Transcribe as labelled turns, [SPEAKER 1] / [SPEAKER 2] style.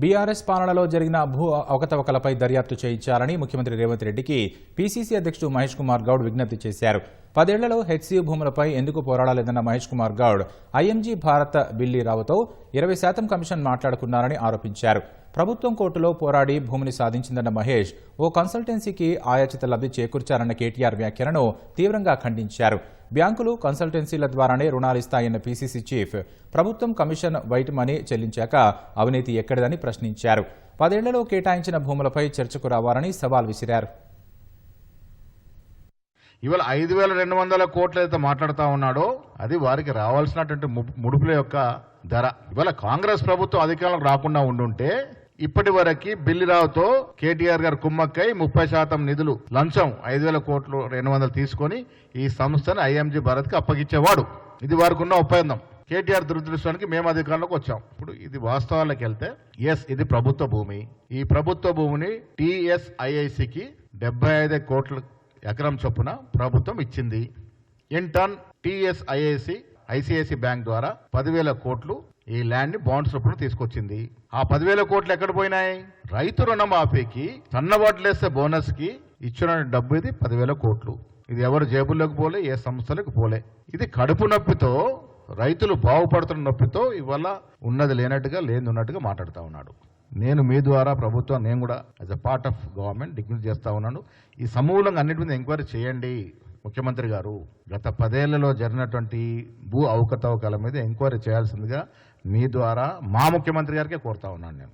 [SPEAKER 1] BRS పాలనలో జరిగిన భూ అవకతవకలపై దర్యాప్తు చేయించాలని ముఖ్యమంత్రి రేవంత్ రెడ్డికి పీసీసీ అధ్యక్షుడు మహేష్ కుమార్ గౌడ్ విజ్ఞప్తి చేశారు. పదేళ్ళలో హెచ్సీ భూములపై ఎందుకు పోరాడలేదన్న Mahesh Kumar Goud I M G Bharat బిల్లి రావుతో ఇరవై శాతం కమిషన్ మాట్లాడుకున్నారని ఆరోపించారు. ప్రభుత్వం కోర్టులో పోరాడి భూమిని సాధించిందన్న మహేష్ ఓ కన్సల్టెన్సీకి ఆయాచిత లబ్ధి చేకూర్చారన్న కేటీఆర్ వ్యాఖ్యలను తీవ్రంగా ఖండించారు. బ్యాంకులు కన్సల్టెన్సీల ద్వారానే రుణాలు ఇస్తాయన్న పీసీసీ చీఫ్ ప్రభుత్వం కమిషన్ వైట్ మనీ చెల్లించాక అవినీతి ఎక్కడిదని ప్రశ్నించారు. పదేళ్ళలో కేటాయించిన భూములపై చర్చకు రావాలని సవాల్ విసిరారు.
[SPEAKER 2] ఇవాళ ఐదు వేల రెండు వందల కోట్లు అయితే మాట్లాడుతూ ఉన్నాడో అది వారికి రావాల్సినటువంటి ము- ముడుపుల యొక్క ధర. ఇవాళ కాంగ్రెస్ ప్రభుత్వం అధికారంలోకి రాకుండా ఉండుంటే ఇప్పటి వరకు బిల్లిరావుతో కేటీఆర్ గారు కుమ్మక్కై ముప్పై శాతం నిధులు లంచం ఐదు వేల కోట్లు రెండు వందలు తీసుకొని ఈ సంస్థను ఐఎంజీ భారత్కి అప్పగించేవాడు. ఇది వారికి ఉన్న ఒప్పందం. కేటీఆర్ దురదృష్టానికి మేము అధికారంలోకి వచ్చాం. ఇప్పుడు ఇది వాస్తవాలకు వెళ్తే ఎస్ ఇది ప్రభుత్వ భూమి. ఈ ప్రభుత్వ భూమిని టిఎస్ఐఐసికి డెబ్బై ఐదు కోట్ల ఎకరం చొప్పున ప్రభుత్వం ఇచ్చింది. In turn TSIIC ICICI bank ద్వారా పదివేల కోట్లు ఈ ల్యాండ్ని బాండ్స్ రూపంలో తీసుకొచ్చింది. ఆ పదివేల కోట్లు ఎక్కడ పోయినాయి? రైతు రుణమాఫీకి సన్నబాట్లేస్తే బోనస్కి ఇచ్చిన డబ్బు ఇది పదివేల కోట్లు. ఇది ఎవరు జేబుల్లోకి పోలే ఏ సంస్థలకు పోలే. ఇది కడుపు నొప్పితో రైతులు బాగుపడుతున్న నొప్పితో ఇవాళ ఉన్నది లేనట్టుగా లేని ఉన్నట్టుగా మాట్లాడుతూ ఉన్నాడు. నేను మీ ద్వారా ప్రభుత్వం నేను కూడా as a part of government డిగ్నిట్ చేస్తా ఉన్నాను. ఈ సమూలంగా అన్నిటి మీద ఎంక్వైరీ చేయండి. ముఖ్యమంత్రి గారు గత పదేళ్ళలో జరిగినటువంటి భూ అవకతవకల మీద ఎంక్వైరీ చేయాల్సిందిగా మీ ద్వారా మా ముఖ్యమంత్రి గారికే కోరుతా ఉన్నాను నేను.